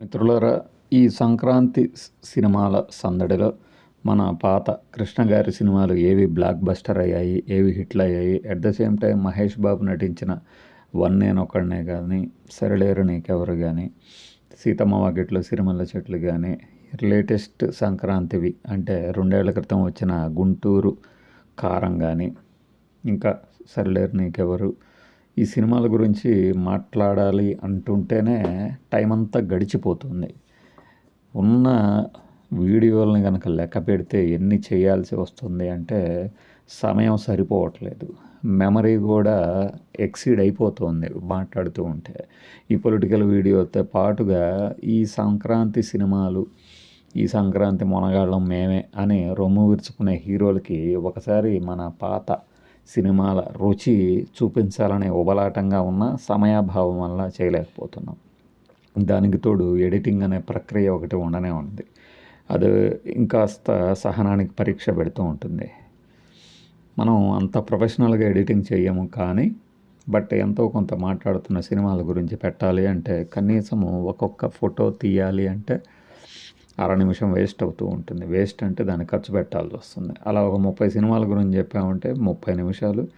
మిత్రులరా ఈ సంక్రాంతి సినిమాల సందడిలో మన పాత కృష్ణ గారి సినిమాలు ఏవి బ్లాక్ బస్టర్ అయ్యాయి ఏవి హిట్లు అయ్యాయి at the same time Mahesh Babu నటించిన వన్ నేను ఒకడినే కానీ సరిలేరు నీకెవరు కానీ సీతమ్మ వాకిట్లో సిరిమల్ల చెట్లు కానీ లేటెస్ట్ సంక్రాంతివి అంటే రెండేళ్ళ క్రితం వచ్చిన గుంటూరు కారం కానీ ఇంకా సరిలేరు నీకెవరు ఈ సినిమాల గురించి మాట్లాడాలి అంటుంటేనే టైం అంతా గడిచిపోతుంది. ఉన్న వీడియోలని కనుక లెక్క పెడితే ఎన్ని చేయాల్సి వస్తుంది అంటే సమయం సరిపోవట్లేదు. మెమరీ కూడా ఎక్సీడ్ అయిపోతుంది మాట్లాడుతూ ఉంటే. ఈ పొలిటికల్ వీడియోతో పాటుగా ఈ సంక్రాంతి సినిమాలు ఈ సంక్రాంతి మొనగాళ్ళం మేమే అని రొమ్ము విరుచుకునే హీరోలకి ఒకసారి మన పాత సినిమాల రుచి చూపించాలనే ఉబలాటంగా ఉన్న సమయాభావం వల్ల చేయలేకపోతున్నాం. దానికి తోడు ఎడిటింగ్ అనే ప్రక్రియ ఒకటి ఉండనే ఉంది. అది ఇంకాస్త సహనానికి పరీక్ష పెడుతూ ఉంటుంది. మనం అంత ప్రొఫెషనల్గా ఎడిటింగ్ చేయము కానీ బట్ ఎంతో కొంత మాట్లాడుతున్న సినిమాల గురించి పెట్టాలి అంటే కనీసము ఒక్కొక్క ఫోటో తీయాలి అంటే అర నిమిషం వేస్ట్ అవుతూ ఉంటుంది. వేస్ట్ అంటే దాన్ని ఖర్చు పెట్టాల్సి వస్తుంది. అలా ఒక ముప్పై సినిమాల గురించి చెప్పామంటే ముప్పై నిమిషాలు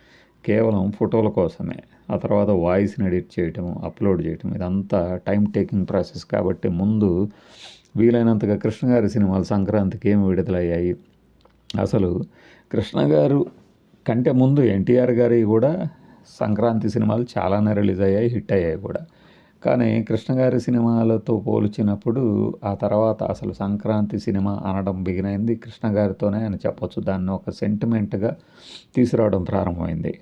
కేవలం ఫోటోల కోసమే. ఆ తర్వాత వాయిస్ని ఎడిట్ చేయటం అప్లోడ్ చేయటం ఇదంతా టైం టేకింగ్ ప్రాసెస్ కాబట్టి ముందు వీలైనంతగా కృష్ణ గారి సినిమాలు సంక్రాంతికి ఏమి విడుదలయ్యాయి? అసలు కృష్ణ గారు కంటే ముందు ఎన్టీఆర్ గారి కూడా సంక్రాంతి సినిమాలు చాలానే రిలీజ్ అయ్యాయి హిట్ అయ్యాయి కూడా. కానీ కృష్ణగారి సినిమాలతో పోల్చినప్పుడు ఆ తర్వాత అసలు సంక్రాంతి సినిమా అనడం బిగిన్ అయింది. అని చెప్పొచ్చు. దాన్ని ఒక సెంటిమెంట్గా తీసుకురావడం ప్రారంభమైంది.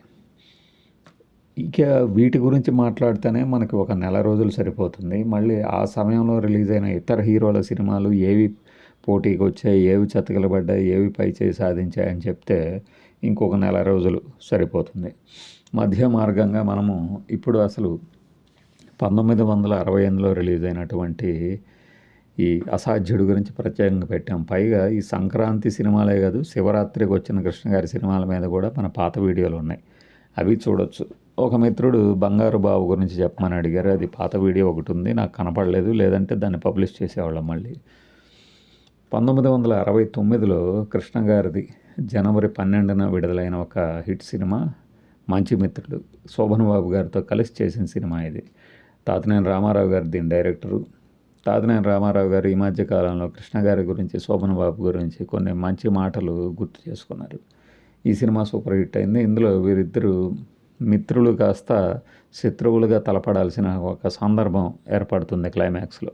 ఇక వీటి గురించి మాట్లాడితేనే మనకి ఒక నెల రోజులు సరిపోతుంది. మళ్ళీ ఆ సమయంలో రిలీజ్ అయిన ఇతర హీరోల సినిమాలు ఏవి పోటీకి వచ్చాయి ఏవి చతకలబడ్డాయి ఏవి పై చేయి సాధించాయి అని చెప్తే ఇంకొక నెల రోజులు సరిపోతుంది. మధ్య మార్గంగా మనము ఇప్పుడు అసలు పంతొమ్మిది వందల అరవై ఎనిమిదిలో రిలీజ్ అయినటువంటి ఈ అసాధ్యుడు గురించి ప్రత్యేకంగా పెట్టాం. పైగా ఈ సంక్రాంతి సినిమాలే కాదు శివరాత్రికి వచ్చిన కృష్ణ గారి సినిమాల మీద కూడా మన పాత వీడియోలు ఉన్నాయి. అవి చూడొచ్చు. ఒక మిత్రుడు బంగారు బాబు గురించి చెప్పమని అడిగారు. అది పాత వీడియో ఒకటి ఉంది నాకు కనపడలేదు. లేదంటే దాన్ని పబ్లిష్ చేసేవాళ్ళం మళ్ళీ. పంతొమ్మిది వందల అరవై తొమ్మిదిలో కృష్ణ గారిది జనవరి పన్నెండున విడుదలైన ఒక హిట్ సినిమా మంచి మిత్రుడు శోభన్ బాబు గారితో కలిసి చేసిన సినిమా ఇది. తాతనేని రామారావు గారు దీని డైరెక్టరు. తాతనేని రామారావు గారు ఈ మధ్య కాలంలో కృష్ణ గారి గురించి శోభన్ బాబు గురించి కొన్ని మంచి మాటలు గుర్తు చేసుకున్నారు. ఈ సినిమా సూపర్ హిట్ అయింది. ఇందులో వీరిద్దరూ మిత్రులు కాస్త శత్రువులుగా తలపడాల్సిన ఒక సందర్భం ఏర్పడుతుంది క్లైమాక్స్లో.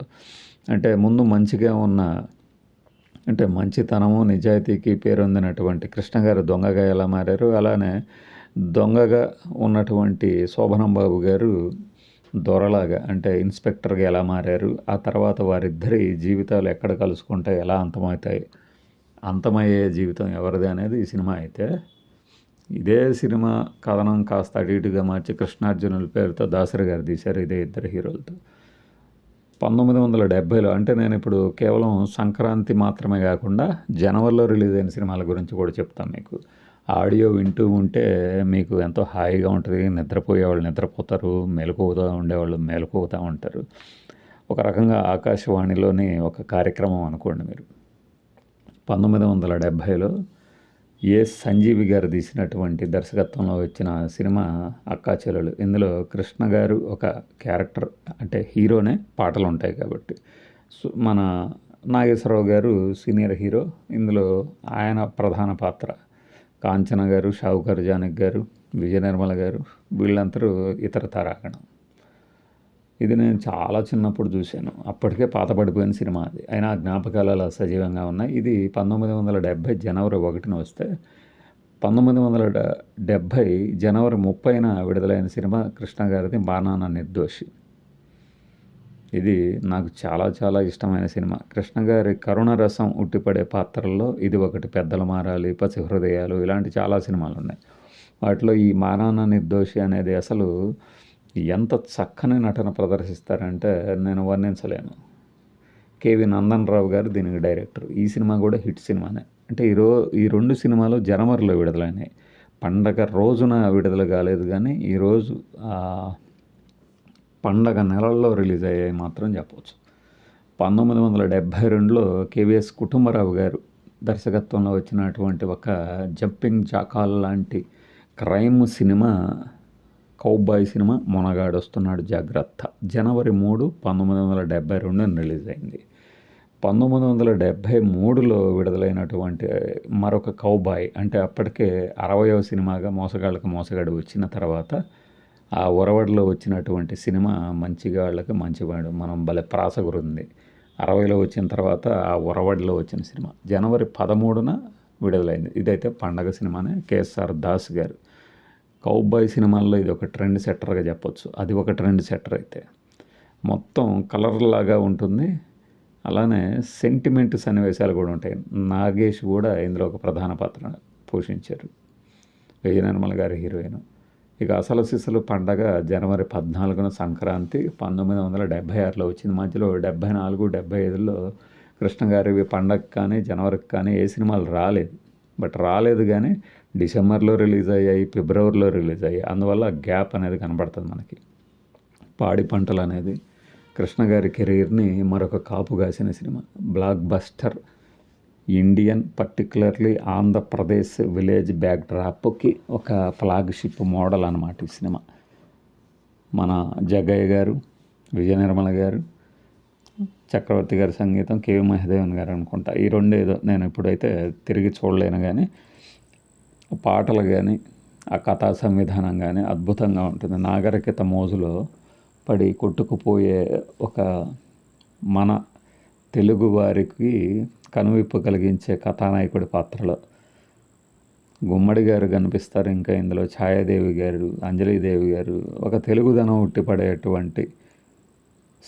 అంటే ముందు మంచిగా ఉన్న అంటే మంచితనము నిజాయితీకి పేరొందినటువంటి కృష్ణ గారు దొంగగా ఎలా మారారు? అలానే దొంగగా ఉన్నటువంటి శోభనం బాబు గారు దొరలాగా అంటే ఇన్స్పెక్టర్గా ఎలా మారారు ఆ తర్వాత వారిద్దరి జీవితాలు ఎక్కడ కలుసుకుంటే ఎలా అంతమవుతాయి అంతమయ్యే జీవితం ఎవరిది అనేది ఈ సినిమా అయితే. ఇదే సినిమా కథనం కాస్త అటు ఇటుగా మార్చి కృష్ణార్జునుల పేరుతో దాసరి గారు తీశారు ఇదే ఇద్దరు హీరోలతో. పంతొమ్మిది వందల డెబ్భైలో అంటే నేను ఇప్పుడు కేవలం సంక్రాంతి మాత్రమే కాకుండా జనవరిలో రిలీజ్ అయిన సినిమాల గురించి కూడా చెప్తాను మీకు. ఆడియో వింటూ ఉంటే మీకు ఎంతో హాయిగా ఉంటుంది. నిద్రపోయే వాళ్ళు నిద్రపోతారు మెలకువతో ఉండేవాళ్ళు మెలకువతూ ఉంటారు. ఒక రకంగా ఆకాశవాణిలోని ఒక కార్యక్రమం అనుకోండి మీరు. పంతొమ్మిది వందల డెబ్భైలో ఏ సంజీవి గారు తీసినటువంటి దర్శకత్వంలో వచ్చిన సినిమా అక్కా చెల్లెలు ఇందులో కృష్ణ గారు ఒక క్యారెక్టర్ అంటే హీరోనే పాటలు ఉంటాయి కాబట్టి. సో మన నాగేశ్వరరావు గారు సీనియర్ హీరో ఇందులో ఆయన ప్రధాన పాత్ర. కాంచన గారు షావుకారు జానక్ గారు విజయ నిర్మల గారు వీళ్ళందరూ ఇతర తారాగణం ఇది నేను చాలా చిన్నప్పుడు చూశాను. అప్పటికే పాత పడిపోయిన సినిమా అది. అయినా జ్ఞాపకాలు అలా సజీవంగా ఉన్నాయి. ఇది పంతొమ్మిది వందల డెబ్భై జనవరి ఒకటిన వస్తే పంతొమ్మిది వందల డెబ్భై జనవరి ముప్పైన విడుదలైన సినిమా కృష్ణ గారిది బాణాన నిర్దోషి. ఇది నాకు చాలా చాలా ఇష్టమైన సినిమా. కృష్ణ గారి కరుణ రసం ఉట్టిపడే పాత్రల్లో ఇది ఒకటి. పెద్దలు మారాలి పసి హృదయాలు ఇలాంటి చాలా సినిమాలు ఉన్నాయి వాటిలో ఈ మానాన నిర్దోషి అనేది అసలు ఎంత చక్కని నటన ప్రదర్శిస్తారంటే నేను వర్ణించలేను. కేవి నందన్ రావు గారు దీనికి డైరెక్టర్. ఈ సినిమా కూడా హిట్ సినిమానే. అంటే ఈ రో ఈ రెండు సినిమాలు జనవరిలో విడుదలైనాయి. పండగ రోజున విడుదల కాలేదు కానీ ఈరోజు పండగ నెలల్లో రిలీజ్ అయ్యాయి మాత్రం చెప్పవచ్చు. పంతొమ్మిది వందల డెబ్భై రెండులో కేవీఎస్ కుటుంబరావు గారు దర్శకత్వంలో వచ్చినటువంటి ఒక జంపింగ్ జాకాల్ లాంటి క్రైమ్ సినిమా కౌబాయ్ సినిమా మొనగాడొస్తున్నాడు జాగ్రత్త. జనవరి మూడు పంతొమ్మిది వందల డెబ్భై రెండున రిలీజ్ అయింది. పంతొమ్మిది వందల డెబ్భై మూడులో విడుదలైనటువంటి మరొక కౌబాయ్ అంటే అప్పటికే అరవయో సినిమాగా మోసగాళ్ళకు మోసగాడు వచ్చిన తర్వాత ఆ ఒరవడిలో వచ్చినటువంటి సినిమా మంచిగా వాళ్ళకి మంచివాడు మనం భలే ప్రాసగురుంది. అరవైలో వచ్చిన తర్వాత ఆ ఒరవడిలో వచ్చిన సినిమా. జనవరి పదమూడున విడుదలైంది. ఇదైతే పండగ సినిమానే కేఎస్ఆర్ దాస్ గారు. కౌబాయ్ సినిమాల్లో ఇది ఒక ట్రెండ్ సెట్టర్గా చెప్పొచ్చు. అది ఒక ట్రెండ్ సెట్టర్ అయితే. మొత్తం కలర్ లాగా ఉంటుంది. అలానే సెంటిమెంట్ సన్నివేశాలు కూడా ఉంటాయి. నాగేష్ కూడా ఇందులో ఒక ప్రధాన పాత్ర పోషించారు. విజయ నిర్మల్ గారి హీరోయిన్. ఇక అసలు సిసలు పండగ జనవరి పద్నాలుగున సంక్రాంతి పంతొమ్మిది వందల డెబ్భై ఆరులో వచ్చింది. మధ్యలో డెబ్భై నాలుగు డెబ్భై ఐదులో కృష్ణ గారి పండగ కానీ జనవరికి కానీ ఏ సినిమాలు రాలేదు. బట్ రాలేదు కానీ డిసెంబర్లో రిలీజ్ అయ్యాయి ఫిబ్రవరిలో రిలీజ్ అయ్యాయి. అందువల్ల గ్యాప్ అనేది కనబడుతుంది మనకి. పాడి పంటలు అనేది కృష్ణ గారి కెరీర్ని మరొక కాపు కాసిన cinema. Blockbuster Indian particularly Andhra Pradesh village back డ్రాప్కి ఒక ఫ్లాగ్షిప్ మోడల్ అనమాట ఈ సినిమా. మన జగ్గయ్య గారు విజయ నిర్మల గారు చక్రవర్తి గారి సంగీతం కేవి మహదేవన్ గారు అనుకుంటా. ఈ రెండు ఏదో నేను ఇప్పుడైతే తిరిగి చూడలేను కానీ పాటలు కానీ ఆ కథా సంవిధానం కానీ అద్భుతంగా ఉంటుంది. నాగరికత మోజులో పడి కొట్టుకుపోయే ఒక మన తెలుగు వారికి కనువిప్పు కలిగించే కథానాయకుడి పాత్రలో. గుమ్మడి గారు కనిపిస్తారు ఇంకా ఇందులో. ఛాయాదేవి గారు అంజలిదేవి గారు. ఒక తెలుగుదనం ఉట్టిపడేటువంటి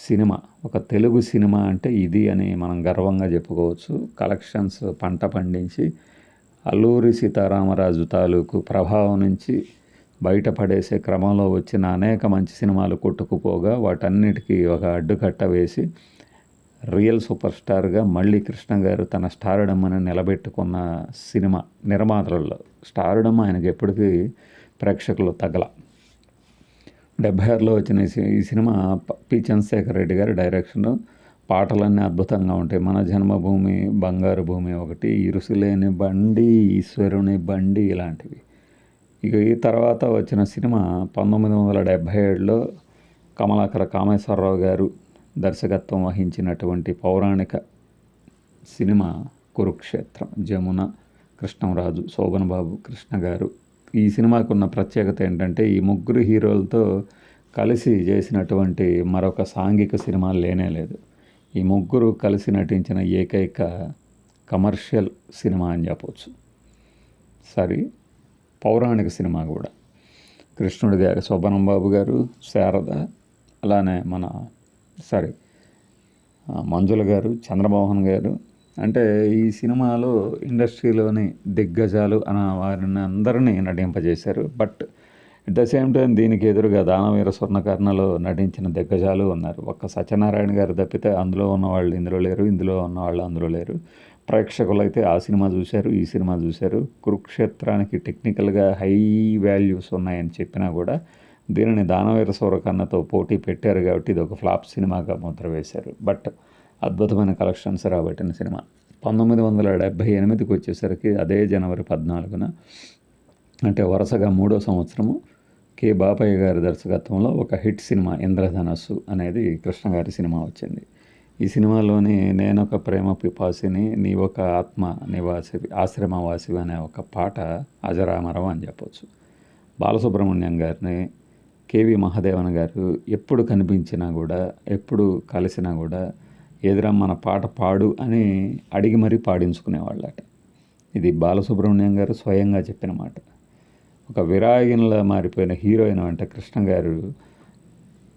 సినిమా. ఒక తెలుగు సినిమా అంటే ఇది అని మనం గర్వంగా చెప్పుకోవచ్చు. కలెక్షన్స్ పంట పండించి అల్లూరి సీతారామరాజు తాలూకు ప్రభావం నుంచి బయటపడేసే క్రమంలో వచ్చిన అనేక మంచి సినిమాలు కొట్టుకుపోగా వాటన్నిటికీ ఒక అడ్డుకట్ట వేసి రియల్ సూపర్ స్టార్గా మళ్ళీ కృష్ణ గారు తన స్టార్డమ్మని నిలబెట్టుకున్న సినిమా నిర్మాతలలో స్టార్డమ్ ఆయనకి ఎప్పటికీ ప్రేక్షకులు తగల డెబ్బై ఆరులో వచ్చిన ఈ సినిమా పి. చంద్రశేఖర్ రెడ్డి గారి డైరెక్షన్ పాటలన్నీ అద్భుతంగా ఉంటాయి. మన జన్మభూమి బంగారు భూమి ఒకటి ఇరుసులేని బండి ఈశ్వరుని బండి ఇలాంటివి. ఇక ఈ తర్వాత వచ్చిన సినిమా పంతొమ్మిది వందల డెబ్భై ఏడులో కమలాకర కామేశ్వరరావు గారు దర్శకత్వం వహించినటువంటి పౌరాణిక సినిమా కురుక్షేత్రం జమున కృష్ణంరాజు శోభన్ బాబు కృష్ణ గారు. ఈ సినిమాకు ఉన్న ప్రత్యేకత ఏంటంటే ఈ ముగ్గురు హీరోలతో కలిసి చేసినటువంటి మరొక సాంఘిక సినిమా లేనే లేదు. ఈ ముగ్గురు కలిసి నటించిన ఏకైక కమర్షియల్ సినిమా అని చెప్పవచ్చు సరే పౌరాణిక సినిమా కూడా. కృష్ణుడి గారు శోభనం బాబు గారు శారద అలానే మన సారీ. మంజుల గారు చంద్రమోహన్ గారు అంటే ఈ సినిమాలో ఇండస్ట్రీలోని దిగ్గజాలు అన్న వారిని అందరినీ నటింపజేశారు. But at the same time దీనికి ఎదురుగా దానవీర స్వర్ణకర్ణలో నటించిన దిగ్గజాలు ఉన్నారు. ఒక్క సత్యనారాయణ గారు తప్పితే అందులో ఉన్నవాళ్ళు ఇందులో లేరు ఇందులో ఉన్నవాళ్ళు అందులో లేరు. ప్రేక్షకులు అయితే ఆ సినిమా చూశారు ఈ సినిమా చూశారు. కురుక్షేత్రానికి టెక్నికల్గా హై వాల్యూస్ ఉన్నాయని చెప్పినా కూడా దీనిని దానవీర సూరకన్నతో పోటీ పెట్టారు కాబట్టి ఇది ఒక ఫ్లాప్ సినిమాగా ముద్ర వేశారు. బట్ అద్భుతమైన కలెక్షన్స్ రాబట్టిన సినిమా. పంతొమ్మిది వందల డెబ్భై ఎనిమిదికి వచ్చేసరికి అదే జనవరి పద్నాలుగున అంటే వరుసగా మూడో సంవత్సరము కె బాపయ్య గారి దర్శకత్వంలో ఒక హిట్ సినిమా ఇంద్రధనస్సు అనేది కృష్ణ గారి సినిమా వచ్చింది. ఈ సినిమాలోని నేనొక ప్రేమ పిపాసిని నీ ఒక ఆత్మ నివాసి ఆశ్రమవాసి అనే ఒక పాట అజరామరం అని చెప్పొచ్చు. బాలసుబ్రహ్మణ్యం గారిని కేవి మహాదేవన్ గారు ఎప్పుడు కనిపించినా కూడా ఎప్పుడు కలిసినా కూడా ఎదురా మన పాట పాడు అని అడిగి మరీ పాడించుకునేవాళ్ళట. ఇది బాలసుబ్రహ్మణ్యం గారు స్వయంగా చెప్పిన మాట. ఒక విరాగిన్లా మారిపోయిన హీరోయిన్ అంటే కృష్ణ గారు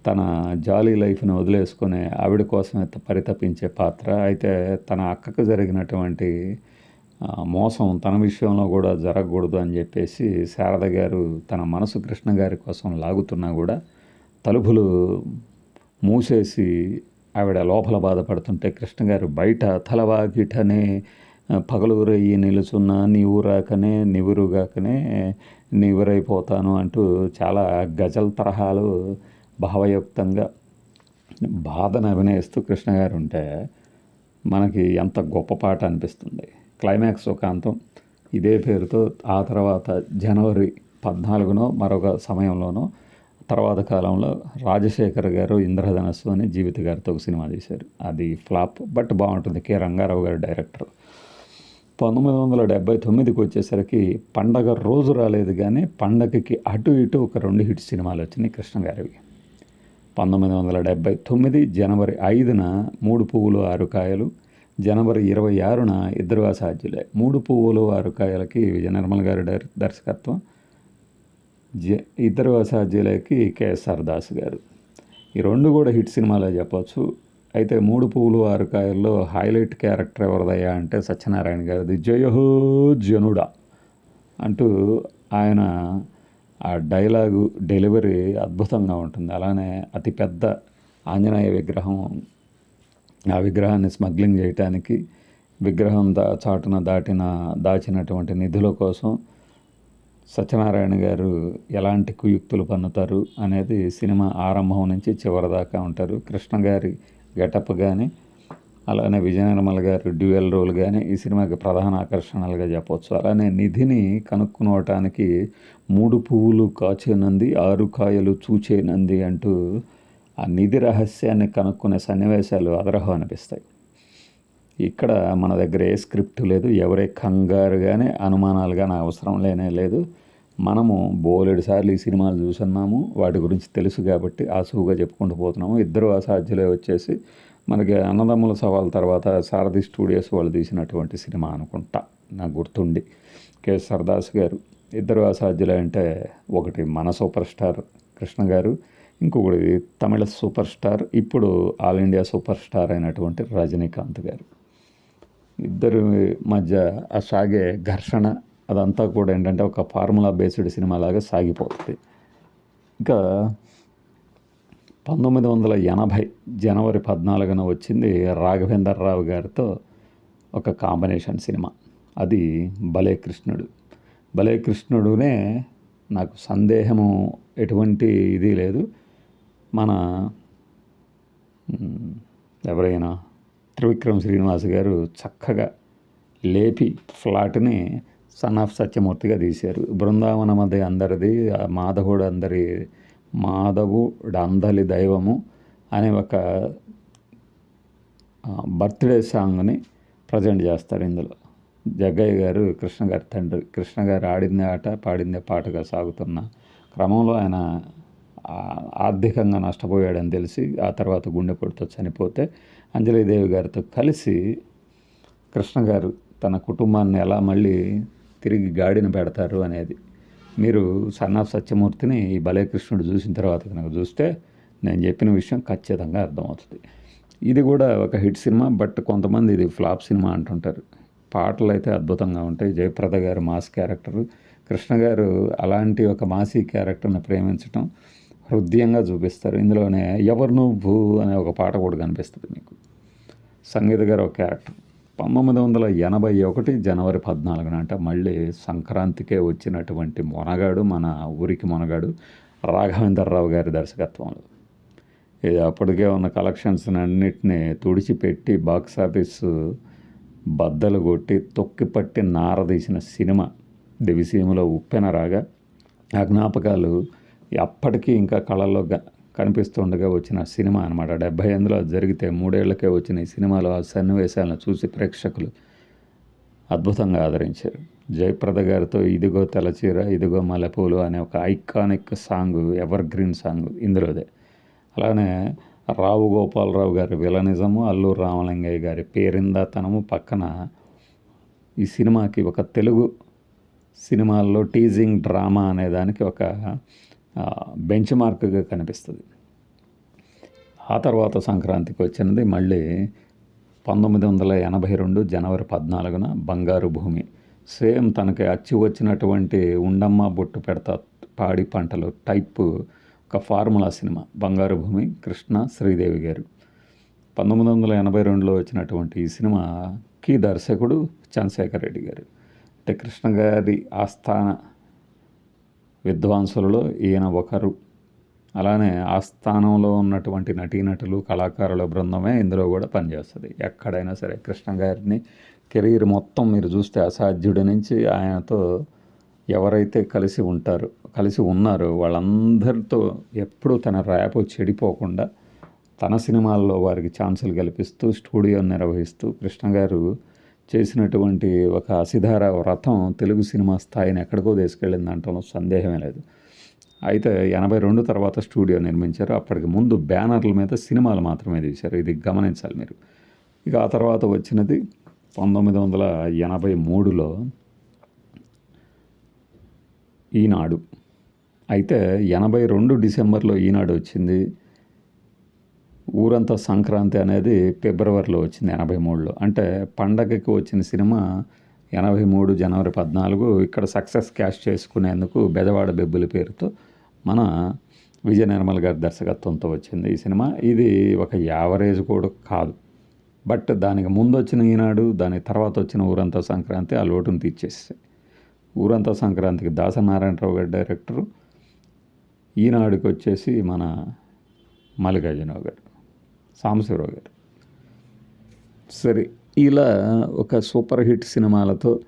తన జాలీ లైఫ్ని వదిలేసుకునే ఆవిడ కోసమే పరితపించే పాత్ర అయితే తన అక్కకు జరిగినటువంటి మోసం తన విషయంలో కూడా జరగకూడదు అని చెప్పేసి శారద గారు తన మనసు కృష్ణ గారి కోసం లాగుతున్నా కూడా తలుపులు మూసేసి ఆవిడ లోపల బాధపడుతుంటే కృష్ణ గారు బయట తలవాకిటనే పగలూరయ్యి నిలుచున్న నీవు రాకనే నివురుగాకనే నివురైపోతాను అంటూ చాలా గజల్ తరహాలు భావయుక్తంగా బాధను అభినయిస్తూ కృష్ణ గారు ఉంటే మనకి ఎంత గొప్ప పాట అనిపిస్తుంది. క్లైమాక్స్ ఒక అంతం. ఇదే పేరుతో ఆ తర్వాత జనవరి పద్నాలుగునో మరొక సమయంలోనో తర్వాత కాలంలో రాజశేఖర్ గారు ఇంద్రధనస్సు అని జీవిత గారితో ఒక సినిమా తీశారు. అది ఫ్లాప్ బట్ బాగుంటుంది. K Rangarao garu director. పంతొమ్మిది వందల డెబ్బై తొమ్మిదికి వచ్చేసరికి పండగ రోజు రాలేదు కానీ పండగకి అటు ఇటు ఒక రెండు హిట్ సినిమాలు వచ్చినాయి కృష్ణ గారివి. పంతొమ్మిది వందల డెబ్బై తొమ్మిది జనవరి ఐదున మూడు పువ్వులు ఆరు కాయలు జనవరి ఇరవై ఆరున ఇద్దరు అసాధ్యులే. మూడు పువ్వులు ఆరు కాయలకి విజయ నిర్మల్ గారి దర్శకత్వం. జ ఇద్దరు అసాధ్యులకి కేఎస్ఆర్ దాస్ గారు. ఈ రెండు కూడా హిట్ సినిమాలే చెప్పచ్చు. అయితే మూడు పువ్వులు ఆరు కాయల్లో హైలైట్ క్యారెక్టర్ ఎవరిదయ్యా అంటే సత్యనారాయణ గారిది జయహో జనుడా అంటూ ఆయన ఆ డైలాగు డెలివరీ అద్భుతంగా ఉంటుంది. అలానే అతిపెద్ద ఆంజనేయ విగ్రహం ఆ విగ్రహాన్ని స్మగ్లింగ్ చేయటానికి విగ్రహం దా చాటున దాటిన దాచినటువంటి నిధుల కోసం సత్యనారాయణ గారు ఎలాంటి కుయుక్తులు పన్నుతారు అనేది సినిమా ఆరంభం నుంచి చివరి దాకా ఉంటారు. కృష్ణ గారి గెటప్ కానీ అలానే విజయ నిర్మల్ గారు డ్యూయల్ రోల్ కానీ ఈ సినిమాకి ప్రధాన ఆకర్షణలుగా చెప్పవచ్చు అలానే నిధిని కనుక్కునవటానికి మూడు పువ్వులు కాచే నంది ఆరు కాయలు చూచే నంది అంటూ ఆ నిధి రహస్యాన్ని కనుక్కునే సన్నివేశాలు అదరహం అనిపిస్తాయి. ఇక్కడ మన దగ్గర ఏ స్క్రిప్ట్ లేదు ఎవరే కంగారు కానీ అనుమానాలు కానీ అవసరం లేనే లేదు. మనము బోలెడు సార్లు ఈ సినిమాలు చూసున్నాము వాటి గురించి తెలుసు కాబట్టి ఆసువుగా చెప్పుకుంటూ పోతున్నాము. ఇద్దరు అసాధ్యులే వచ్చేసి మనకి అన్నదమ్ముల సవాల్ తర్వాత సారథి స్టూడియోస్ వాళ్ళు తీసినటువంటి సినిమా అనుకుంటా నాకు గుర్తుండి. కె సర్దాస్ గారు ఇద్దరు అసాధ్యులే అంటే ఒకటి మన సూపర్ స్టార్ కృష్ణ గారు ఇంకొకటి తమిళ సూపర్ స్టార్ ఇప్పుడు ఆల్ ఇండియా సూపర్ స్టార్ అయినటువంటి రజనీకాంత్ గారు. ఇద్దరి మధ్య ఆ సాగే ఘర్షణ అదంతా కూడా ఏంటంటే ఒక ఫార్ములా బేస్డ్ సినిమా లాగా సాగిపోతుంది. ఇంకా పంతొమ్మిది వందల ఎనభై జనవరి పద్నాలుగున వచ్చింది రాఘవేందర్ రావు గారితో ఒక కాంబినేషన్ సినిమా. అది భలే కృష్ణుడు. భలే కృష్ణుడునే నాకు సందేహము ఎటువంటి ఇది లేదు. మన ఎవరైనా త్రివిక్రమ్ శ్రీనివాస్ గారు చక్కగా లేపి ఫ్లాట్ని సన్ ఆఫ్ సత్యమూర్తిగా తీశారు. బృందావన మధ్య అందరిది ఆ మాధవుడు అందరి మాధవుడు అందలి దైవము అనే ఒక బర్త్డే సాంగ్ని ప్రజెంట్ చేస్తారు ఇందులో. జగ్గయ్య గారు కృష్ణ గారి తండ్రి కృష్ణ గారు ఆడిందే ఆట పాడిందే పాటగా సాగుతున్న క్రమంలో ఆయన ఆర్థికంగా నష్టపోయాడని తెలిసి ఆ తర్వాత గుండెపోటుతో చనిపోతే అంజలిదేవి గారితో కలిసి కృష్ణ గారు తన కుటుంబాన్ని ఎలా మళ్ళీ తిరిగి గాడిన పెడతారు అనేది. మీరు సన్ ఆఫ్ సత్యమూర్తిని ఈ భలే కృష్ణుడు చూసిన తర్వాత కనుక చూస్తే నేను చెప్పిన విషయం ఖచ్చితంగా అర్థమవుతుంది. ఇది కూడా ఒక హిట్ సినిమా బట్ కొంతమంది ఇది ఫ్లాప్ సినిమా అంటుంటారు. పాటలు అయితే అద్భుతంగా ఉంటాయి. జయప్రద గారు మాస్ క్యారెక్టర్. కృష్ణ గారు అలాంటి ఒక మాసీ క్యారెక్టర్ని ప్రేమించటం హృదయంగా చూపిస్తారు. ఇందులోనే ఎవరు నువ్వు అనే ఒక పాట కూడా కనిపిస్తుంది మీకు సంగీత గారు ఒక క్యారెక్టర్. పంతొమ్మిది వందల ఎనభై ఒకటి జనవరి పద్నాలుగున అంటే మళ్ళీ సంక్రాంతికే వచ్చినటువంటి మొనగాడు మన ఊరికి మొనగాడు రాఘవేంద్రరావు గారి దర్శకత్వంలో. ఇది అప్పటికే ఉన్న కలెక్షన్స్ అన్నిటిని తుడిచిపెట్టి బాక్స్ ఆఫీస్ బద్దలు కొట్టి తొక్కిపట్టి నారదీసిన సినిమా దివిసీమలో ఉప్పెన రాగా ఆ జ్ఞాపకాలు అప్పటికీ ఇంకా కళల్లో కనిపిస్తుండగా వచ్చిన సినిమా అనమాట డెబ్బై ఎనిమిదిలో జరిగితే మూడేళ్ళకే వచ్చిన ఈ సినిమాలో ఆ సన్నివేశాలను చూసి ప్రేక్షకులు అద్భుతంగా ఆదరించారు. జయప్రద గారితో ఇదిగో తెలచీర ఇదిగో మల్లెపూలు అనే ఒక iconic song evergreen song ఇందులోదే. అలానే రావు గోపాలరావు గారి విలనిజము అల్లూరు రామలింగయ్య గారి పేరిందాతనము పక్కన ఈ సినిమాకి ఒక తెలుగు సినిమాల్లో టీజింగ్ డ్రామా అనే దానికి ఒక బెంచ్ మార్క్గా కనిపిస్తుంది. ఆ తర్వాత సంక్రాంతికి వచ్చినది మళ్ళీ పంతొమ్మిది వందల ఎనభై రెండు జనవరి పద్నాలుగున బంగారు భూమి. సేమ్ తనకి అచ్చి వచ్చినటువంటి ఉండమ్మ బొట్టు పెడతా పాడి పంటలు టైప్ ఒక ఫార్ములా సినిమా బంగారు భూమి కృష్ణ శ్రీదేవి గారు. పంతొమ్మిది వందల ఎనభై రెండులో వచ్చినటువంటి ఈ సినిమాకి దర్శకుడు చంద్రశేఖర్ రెడ్డి గారు. అంటే కృష్ణ గారి ఆస్థాన విద్వాంసులలో ఈయన ఒకరు. అలానే ఆస్థానంలో ఉన్నటువంటి నటీనటులు కళాకారుల బృందమే ఇందులో కూడా పనిచేస్తుంది. ఎక్కడైనా సరే కృష్ణ గారిని కెరీర్ మొత్తం మీరు చూస్తే అసాధ్యుడి నుంచి ఆయనతో ఎవరైతే కలిసి ఉంటారో కలిసి ఉన్నారో వాళ్ళందరితో ఎప్పుడూ తన ర్యాప్ చెడిపోకుండా తన సినిమాల్లో వారికి ఛాన్సులు కల్పిస్తూ స్టూడియో నిర్వహిస్తూ కృష్ణ గారు చేసినటువంటి ఒక అసిధార వ్రతం తెలుగు సినిమా స్థాయిని ఎక్కడికో తీసుకెళ్ళింది అంటంలో సందేహమే లేదు. అయితే ఎనభై రెండు తర్వాత స్టూడియో నిర్మించారు. అప్పటికి ముందు బ్యానర్ల మీద సినిమాలు మాత్రమే తీశారు. ఇది గమనించాలి మీరు. ఇక ఆ తర్వాత వచ్చినది పంతొమ్మిది వందల ఎనభై మూడులో ఈనాడు. అయితే ఎనభై రెండు డిసెంబర్లో ఈనాడు వచ్చింది. ఊరంతా సంక్రాంతి అనేది ఫిబ్రవరిలో వచ్చింది ఎనభై మూడులో. అంటే పండగకి వచ్చిన సినిమా ఎనభై మూడు జనవరి పద్నాలుగు. ఇక్కడ సక్సెస్ క్యాష్ చేసుకునేందుకు బెజవాడ బెబ్బుల పేరుతో మన విజయ నిర్మల్ గారి దర్శకత్వంతో వచ్చింది ఈ సినిమా. ఇది ఒక యావరేజ్ కూడా కాదు. బట్ దానికి ముందు వచ్చిన ఈనాడు దాని తర్వాత వచ్చిన ఊరంతా సంక్రాంతి ఆ లోటును తీర్చేస్తాయి ఊరంతా సంక్రాంతికి దాసనారాయణరావు గారి డైరెక్టరు. ఈనాడుకి వచ్చేసి మన మల్లికార్జునరావు గారు. సాంబశివరావు గారు. సరే ఇలా ఒక సూపర్ హిట్ సినిమాలతో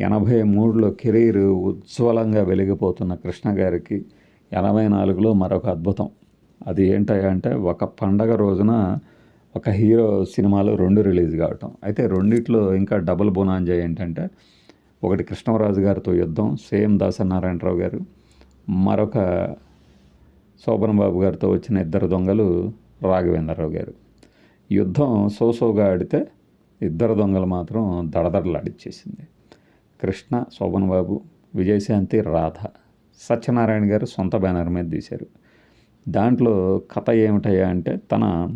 ఎనభై మూడులో కెరీర్ ఉజ్వలంగా వెలిగిపోతున్న కృష్ణ గారికి ఎనభై నాలుగులో మరొక అద్భుతం. అది ఏంటంటే ఒక పండగ రోజున ఒక హీరో సినిమాలు రెండు రిలీజ్ కావటం. అయితే రెండిట్లో ఇంకా డబుల్ బొనాంజా ఏంటంటే ఒకటి కృష్ణరాజు గారితో యుద్ధం సేమ్ దాసనారాయణరావు గారు. మరొక శోభన్ బాబు గారితో వచ్చిన ఇద్దరు దొంగలు రాఘవేంద్రరావు గారు. యుద్ధం సోసోగా ఆడితే ఇద్దరు దొంగలు మాత్రం దడదడలాడిచ్చేసింది కృష్ణ శోభన్ బాబు విజయశాంతి రాధ సత్యనారాయణ గారు సొంత బ్యానర్ మీద తీశారు. దాంట్లో కథ ఏమిటయ్యా అంటే తన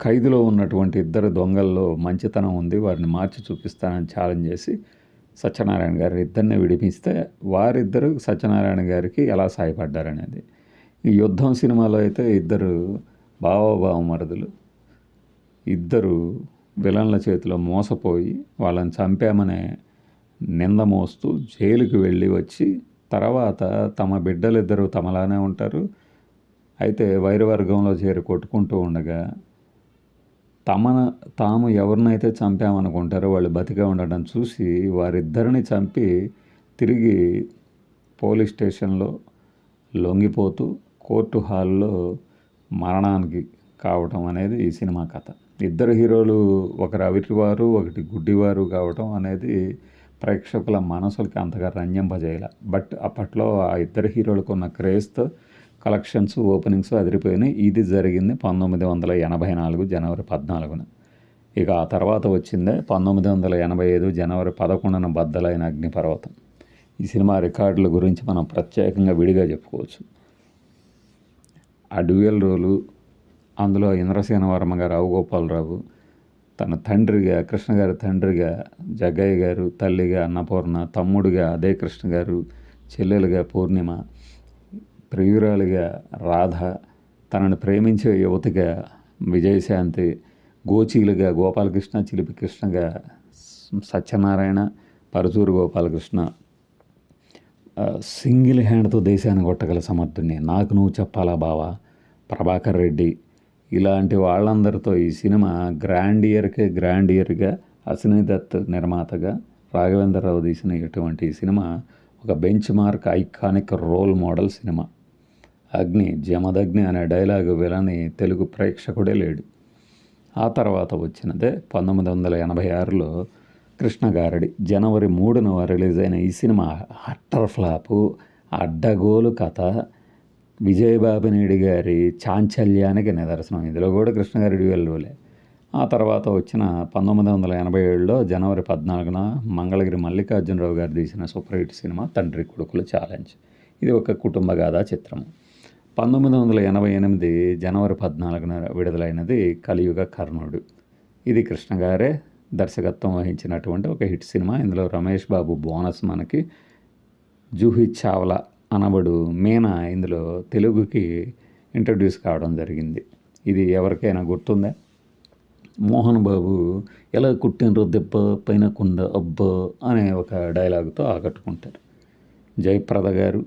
ఖైదులో ఉన్నటువంటి ఇద్దరు దొంగల్లో మంచితనం ఉంది వారిని మార్చి చూపిస్తానని ఛాలెంజ్ చేసి సత్యనారాయణ గారు ఇద్దరిని విడిపిస్తే వారిద్దరు సత్యనారాయణ గారికి ఎలా సాయపడ్డారనేది. ఈ యుద్ధం సినిమాలో అయితే ఇద్దరు బావోబావ మరుదులు. ఇద్దరు విలన్ల చేతిలో మోసపోయి వాళ్ళని చంపామనే నింద మోస్తూ జైలుకి వెళ్ళి వచ్చి తర్వాత తమ బిడ్డలిద్దరూ తమలానే ఉంటారు. అయితే వైరవర్గంలో చేరి కొట్టుకుంటూ ఉండగా తమన తాము ఎవరినైతే చంపామనుకుంటారో వాళ్ళు బతిగా ఉండడం చూసి వారిద్దరిని చంపి తిరిగి పోలీస్ స్టేషన్లో లొంగిపోతూ కోర్టు హాల్లో మరణానికి కావటం అనేది ఈ సినిమా కథ. ఇద్దరు హీరోలు ఒకరు అవిటివారు ఒకటి గుడ్డివారు కావటం అనేది ప్రేక్షకుల మనసులకి అంతగా రంజింపజేయాల. బట్ అప్పట్లో ఆ ఇద్దరు హీరోలకు ఉన్న క్రేజ్తో కలెక్షన్స్ ఓపెనింగ్స్ అదిరిపోయినాయి. ఇది జరిగింది పంతొమ్మిది వందల ఎనభై నాలుగు జనవరి పద్నాలుగున. ఇక ఆ తర్వాత వచ్చిందే పంతొమ్మిది వందల ఎనభై ఐదు జనవరి పదకొండున బద్దలైన అగ్నిపర్వతం. ఈ సినిమా రికార్డుల గురించి మనం ప్రత్యేకంగా విడిగా చెప్పుకోవచ్చు. ఆ డ్యూయల్ రోలు అందులో ఇంద్రసేన వర్మ గారు రావుగోపాలరావు తన తండ్రిగా కృష్ణ గారి తండ్రిగా జగ్గయ్య గారు తల్లిగా అన్నపూర్ణ తమ్ముడిగా అదే కృష్ణ గారు చెల్లెలుగా పూర్ణిమ ప్రియురాలిగా రాధ తనను ప్రేమించే యువతిగా విజయశాంతి గోచీలుగా గోపాలకృష్ణ చిలిపి కృష్ణగా సత్యనారాయణ పరచూరు గోపాలకృష్ణ సింగిల్ హ్యాండ్తో దేశాన్ని కొట్టగల సమర్థుడిని నాకు నువ్వు చెప్పాలా బావా? ప్రభాకర్ రెడ్డి. ఇలాంటి వాళ్ళందరితో ఈ సినిమా గ్రాండ్ ఇయర్కే గ్రాండ్ ఇయర్గా అశ్విని దత్ నిర్మాతగా రాఘవేంద్రరావు తీసిన ఇటువంటి సినిమా ఒక benchmark iconic role model cinema. Agni Jamadagni అనే డైలాగు విలని తెలుగు ప్రేక్షకుడే లేడు. ఆ తర్వాత వచ్చినదే పంతొమ్మిది వందల ఎనభై ఆరులో కృష్ణగారడి జనవరి మూడున రిలీజ్ అయిన ఈ సినిమా హట్టర్ ఫ్లాపు అడ్డగోలు కథ విజయబాబునేడి గారి చాంచల్యానికి నిదర్శనం. ఇందులో కూడా కృష్ణగారెడ్డి వెళ్ళులే ఆ తర్వాత వచ్చిన పంతొమ్మిది వందల ఎనభై ఏడులో జనవరి పద్నాలుగున మంగళగిరి మల్లికార్జునరావు గారు తీసిన సూపర్ హిట్ సినిమా తండ్రి కొడుకులు ఛాలెంజ్. ఇది ఒక కుటుంబ గాథా చిత్రం. పంతొమ్మిది వందల ఎనభై ఎనిమిది జనవరి పద్నాలుగున విడుదలైనది కలియుగ కర్ణుడు. ఇది కృష్ణగారే దర్శకత్వం వహించినటువంటి ఒక హిట్ సినిమా. ఇందులో రమేష్ బాబు బోనస్ మనకి. జూహి చావ్లా అనబడు మీనా ఇందులో తెలుగుకి ఇంట్రడ్యూస్ కావడం జరిగింది. ఇది ఎవరికైనా గుర్తుందా? మోహన్ బాబు ఎలా కుట్టినరో దెబ్బ పైన కుండ అబ్బ అనే ఒక డైలాగుతో ఆకట్టుకుంటారు. జయప్రద గారు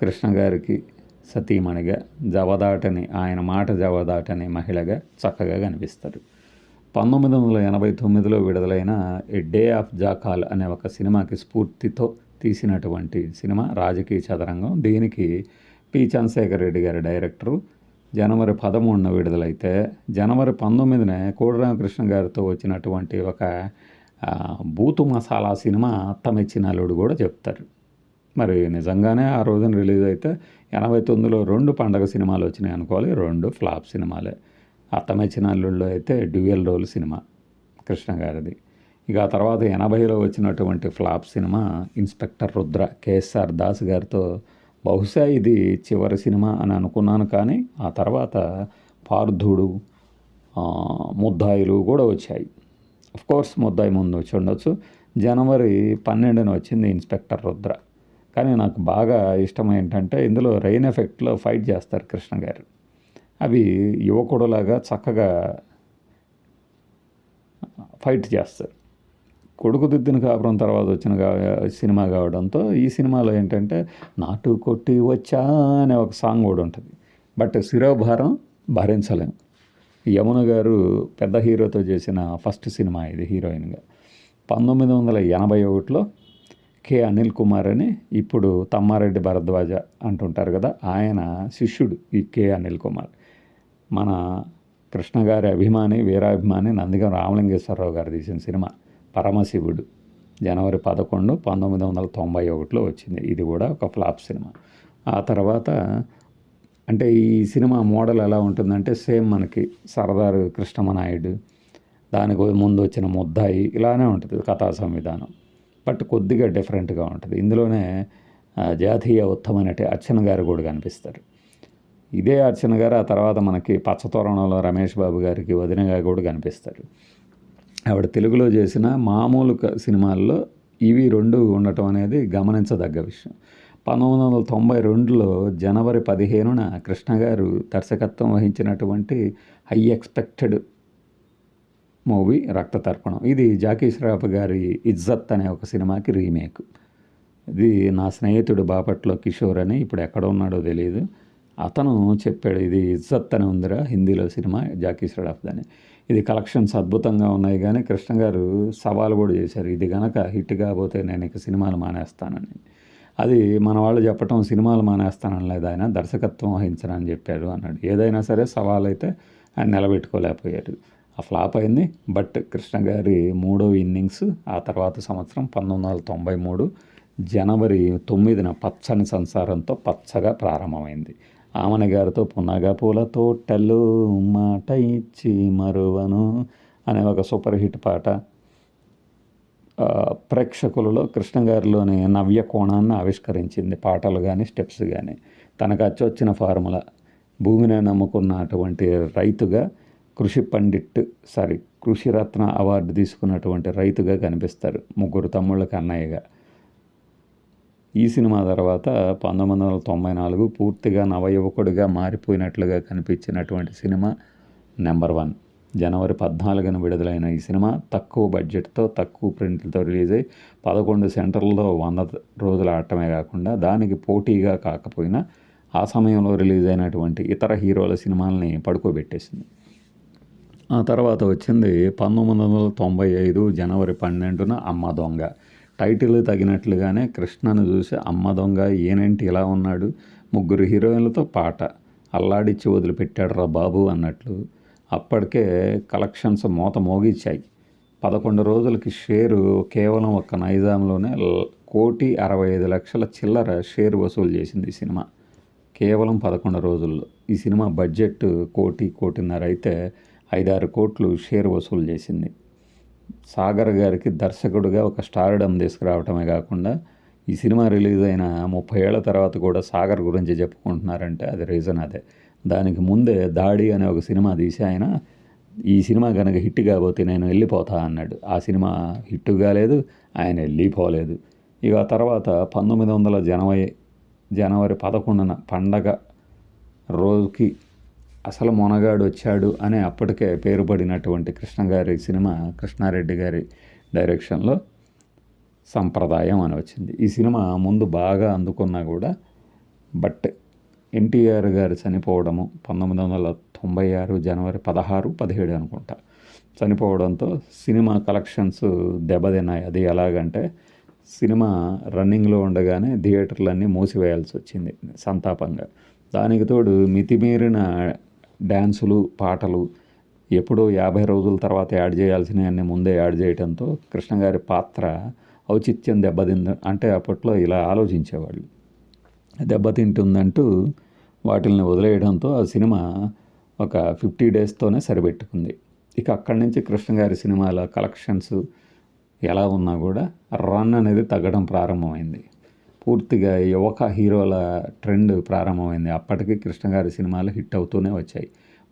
కృష్ణ గారికి సతీమణిగా జవదాటని ఆయన మాట జవదాటని మహిళగా చక్కగా కనిపిస్తారు. పంతొమ్మిది వందల ఎనభై తొమ్మిదిలో విడుదలైన ఎ డే ఆఫ్ జాకాల్ అనే ఒక సినిమాకి స్ఫూర్తితో తీసినటువంటి సినిమా రాజకీయ చదరంగం. దీనికి పి. చంద్రశేఖర్ రెడ్డి గారి డైరెక్టరు. జనవరి పదమూడున విడుదలైతే జనవరి పంతొమ్మిదినే కోడిరామకృష్ణ గారితో వచ్చినటువంటి ఒక బూతు మసాలా సినిమా అత్తమెచ్చిన అల్లుడు కూడా చెప్తారు. మరి నిజంగానే ఆ రోజున రిలీజ్ అయితే ఎనభై తొమ్మిదిలో రెండు పండగ సినిమాలు వచ్చినాయి అనుకోవాలి. రెండు ఫ్లాప్ సినిమాలే. అత్తమెచ్చిన అల్లుళ్ళు అయితే డ్యూయల్ రోల్ సినిమా కృష్ణ గారిది. ఇక ఆ తర్వాత ఎనభైలో వచ్చినటువంటి flop cinema inspector Rudra KSR Das గారితో బహుశా ఇది చివరి సినిమా అని అనుకున్నాను కానీ ఆ తర్వాత పార్థుడు ముద్దాయిలు కూడా వచ్చాయి. కోర్స్ ముద్దాయి ముందు వచ్చి ఉండొచ్చు. జనవరి పన్నెండున వచ్చింది ఇన్స్పెక్టర్ రుద్ర. కానీ నాకు బాగా ఇష్టం ఏంటంటే ఇందులో రెయిన్ ఎఫెక్ట్లో ఫైట్ చేస్తారు కృష్ణ గారు. అవి యువకుడులాగా చక్కగా ఫైట్ చేస్తారు. కొడుకు దిద్దిన కాపురం తర్వాత వచ్చిన సినిమా కావడంతో ఈ సినిమాలో ఏంటంటే నాటు కొట్టి వచ్చా అనే ఒక సాంగ్ కూడా ఉంటుంది. బట్ శిరోభారం భరించలేం. యమున గారు పెద్ద హీరోతో చేసిన ఫస్ట్ సినిమా ఇది హీరోయిన్గా. పంతొమ్మిది వందల ఎనభై ఒకటిలో కె అనిల్ కుమార్ అని ఇప్పుడు తమ్మారెడ్డి భరద్వాజ అంటుంటారు కదా ఆయన శిష్యుడు ఈ కె అనిల్ కుమార్. మన కృష్ణ గారి అభిమాని వీరాభిమాని నందిగం రామలింగేశ్వరరావు గారు తీసిన సినిమా పరమశివుడు. జనవరి పదకొండు పంతొమ్మిది వందల తొంభై ఒకటిలో వచ్చింది. ఇది కూడా ఒక ఫ్లాప్ సినిమా. ఆ తర్వాత అంటే ఈ సినిమా మోడల్ ఎలా ఉంటుందంటే సేమ్ మనకి సరదారు కృష్ణమనాయుడు దానికి ముందు వచ్చిన ముద్దాయి ఇలానే ఉంటుంది కథా సంవిధానం. బట్ కొద్దిగా డిఫరెంట్గా ఉంటుంది. ఇందులోనే జాతీయ ఉత్తమ నటి అర్చన గారు కూడా కనిపిస్తారు. ఇదే అర్చన గారు ఆ తర్వాత మనకి పచ్చతోరణంలో రమేష్ బాబు గారికి వదినగా కూడా కనిపిస్తారు. ఆవిడ తెలుగులో చేసిన మామూలు సినిమాల్లో ఇవి రెండు ఉండటం అనేది గమనించదగ్గ విషయం. పంతొమ్మిది వందల తొంభై రెండులో జనవరి పదిహేనున కృష్ణ గారు దర్శకత్వం వహించినటువంటి హై ఎక్స్పెక్టెడ్ మూవీ రక్త తర్పణం ఇది జాకీ శ్రాఫ్ గారి ఇజ్జత్ అనే ఒక సినిమాకి రీమేక్. ఇది నా స్నేహితుడు బాపట్లో కిషోర్ అని ఇప్పుడు ఎక్కడ ఉన్నాడో తెలియదు అతను చెప్పాడు ఇది ఇజ్జత్ అని ఉందిరా హిందీలో సినిమా జాకీ శ్రాఫ్ అని. ఇది కలెక్షన్స్ అద్భుతంగా ఉన్నాయి కానీ కృష్ణ గారు సవాల్ కూడా చేశారు ఇది గనక హిట్ కాబోతే నేను ఇక సినిమాలు మానేస్తానని. అది మన వాళ్ళు చెప్పటం సినిమాలు మానేస్తానని లేదు ఆయన దర్శకత్వం వహించనని చెప్పారు అన్నాడు. ఏదైనా సరే సవాల్ అయితే ఆయన నిలబెట్టుకోలేకపోయారు ఆ ఫ్లాప్ అయింది. బట్ కృష్ణ గారి మూడో ఇన్నింగ్స్ ఆ తర్వాత సంవత్సరం పంతొమ్మిది వందల తొంభై మూడు జనవరి తొమ్మిదిన పచ్చని సంసారంతో పచ్చగా ప్రారంభమైంది. ఆమన గారితో పున్నగా పూల మాట ఇచ్చి మరువను అనే ఒక సూపర్ హిట్ పాట. ప్రేక్షకులలో కృష్ణ గారిలోని నవ్య కోణాన్ని ఆవిష్కరించింది పాటలు కానీ స్టెప్స్ కానీ తనకు అచ్చొచ్చిన ఫార్ములా భూమిని నమ్ముకున్న అటువంటి రైతుగా కృషి పండిట్ సారీ కృషిరత్న అవార్డు తీసుకున్నటువంటి రైతుగా కనిపిస్తారు ముగ్గురు తమ్ముళ్ళకి అన్నయ్యగా. ఈ సినిమా తర్వాత పంతొమ్మిది వందల తొంభై నాలుగు పూర్తిగా నవయువకుడిగా మారిపోయినట్లుగా కనిపించినటువంటి సినిమా నెంబర్ వన్. జనవరి పద్నాలుగున విడుదలైన ఈ సినిమా తక్కువ బడ్జెట్తో తక్కువ ప్రింట్లతో రిలీజ్ అయ్యి పదకొండు సెంటర్లలో వంద రోజులు ఆడటమే కాకుండా దానికి పోటీగా కాకపోయినా ఆ సమయంలో రిలీజ్ అయినటువంటి ఇతర హీరోల సినిమాలని పడుకోబెట్టేసింది. ఆ తర్వాత వచ్చింది పంతొమ్మిది వందల తొంభై ఐదు జనవరి పన్నెండున అమ్మ దొంగ. టైటిల్ తగినట్లుగానే కృష్ణను చూసి అమ్మ దొంగ ఏనేంటి ఇలా ఉన్నాడు? ముగ్గురు హీరోయిన్లతో పాట. అల్లాడిచ్చి వదిలిపెట్టాడు రా బాబు అన్నట్లు. అప్పటికే కలెక్షన్స్ మూత మోగిచ్చాయి. పదకొండు రోజులకి షేరు కేవలం ఒక్క నైజాంలోనే కోటి అరవై ఐదు లక్షల చిల్లర షేర్ వసూలు చేసింది ఈ సినిమా. కేవలం పదకొండు రోజుల్లో. ఈ సినిమా బడ్జెట్ కోటి కోటిన్నర అయితే ఐదారు కోట్లు షేర్ వసూలు చేసింది. సాగర్ గారికి దర్శకుడుగా ఒక స్టార్డమ్ తీసుకురావటమే కాకుండా ఈ సినిమా రిలీజ్ అయిన ముప్పై ఏళ్ళ తర్వాత కూడా సాగర్ గురించి చెప్పుకుంటున్నారంటే అది రీజన్ అదే. దానికి ముందే దాడి అనే ఒక సినిమా తీసి ఆయన ఈ సినిమా కనుక హిట్ కాబోతే నేను వెళ్ళిపోతా అన్నాడు. ఆ సినిమా హిట్ కాలేదు ఆయన వెళ్ళిపోలేదు. ఇక తర్వాత పంతొమ్మిది వందల జనవరి జనవరి పదకొండున పండగ రోజుకి అసలు మొనగాడు వచ్చాడు అనే అప్పటికే పేరుపడినటువంటి కృష్ణ గారి సినిమా కృష్ణారెడ్డి గారి డైరెక్షన్లో సంప్రదాయం అని వచ్చింది. ఈ సినిమా ముందు బాగా అందుకున్నా కూడా బట్ ఎన్టీఆర్ గారు చనిపోవడము పంతొమ్మిది వందల తొంభై ఆరు జనవరి పదహారు పదిహేడు అనుకుంటా. చనిపోవడంతో సినిమా కలెక్షన్స్ దెబ్బతిన్నాయి. అది ఎలాగంటే సినిమా రన్నింగ్లో ఉండగానే థియేటర్లన్నీ మూసివేయాల్సి వచ్చింది సంతాపంగా. దానికి తోడు మితిమీరిన డ్యాన్సులు పాటలు ఎప్పుడో యాభై రోజుల తర్వాత యాడ్ చేయాల్సినవన్నీ ముందే యాడ్ చేయడంతో కృష్ణగారి పాత్ర ఔచిత్యం దెబ్బతింది అంటే అప్పట్లో ఇలా ఆలోచించేవాళ్ళు. దెబ్బతింటుందంటూ వాటిల్ని వదిలేయడంతో ఆ సినిమా ఒక ఫిఫ్టీ డేస్తోనే సరిపెట్టుకుంది. ఇక అక్కడి నుంచి కృష్ణగారి సినిమాల కలెక్షన్స్ ఎలా ఉన్నా కూడా రన్ అనేది తగ్గడం ప్రారంభమైంది. పూర్తిగా యువక హీరోల ట్రెండ్ ప్రారంభమైంది. అప్పటికి కృష్ణ గారి సినిమాలు హిట్ అవుతూనే వచ్చాయి.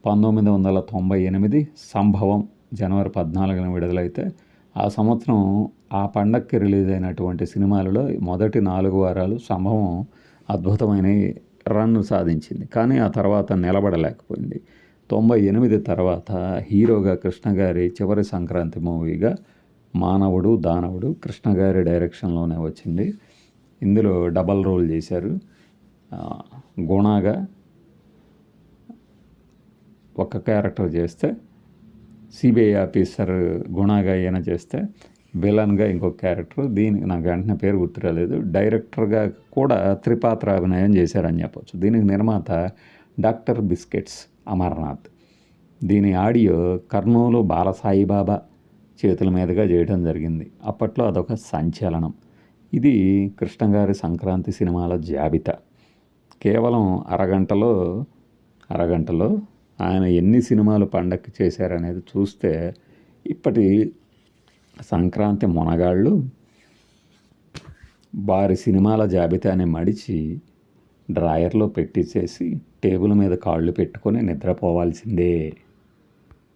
పంతొమ్మిది వందల తొంభై ఎనిమిది సంభవం జనవరి పద్నాలుగున విడుదలైతే ఆ సంవత్సరం ఆ పండక్కి రిలీజ్ అయినటువంటి సినిమాలలో మొదటి నాలుగు వారాలు సంభవం అద్భుతమైన రన్ను సాధించింది. కానీ ఆ తర్వాత నిలబడలేకపోయింది. తొంభై ఎనిమిది తర్వాత హీరోగా కృష్ణ గారి చివరి సంక్రాంతి మూవీగా మానవుడు దానవుడు కృష్ణ గారి డైరెక్షన్లోనే వచ్చింది. ఇందులో డబల్ రోల్ చేశారు. గుణాగా ఒక క్యారెక్టర్ చేస్తే సిబిఐ ఆఫీసర్ గుణాగా ఈయన చేస్తే విలన్గా ఇంకొక క్యారెక్టర్ దీనికి నాకు వెంటనే పేరు గుర్తురాలేదు. డైరెక్టర్గా కూడా త్రిపాత్ర అభినయం చేశారని చెప్పొచ్చు. దీనికి నిర్మాత డాక్టర్ బిస్కెట్స్ అమర్నాథ్. దీని ఆడియో కర్నూలు బాలసాయిబాబా చేతుల మీదుగా చేయడం జరిగింది. అప్పట్లో అదొక సంచలనం. ఇది కృష్ణ గారి సంక్రాంతి సినిమాల జాబితా. కేవలం అరగంటలో అరగంటలో ఆయన ఎన్ని సినిమాలు పండక్కి చేశారనేది చూస్తే ఇప్పటి సంక్రాంతి మొనగాళ్ళు వారి సినిమాల జాబితాని మడిచి డ్రాయర్లో పెట్టించేసి టేబుల్ మీద కాళ్ళు పెట్టుకొని నిద్రపోవాల్సిందే.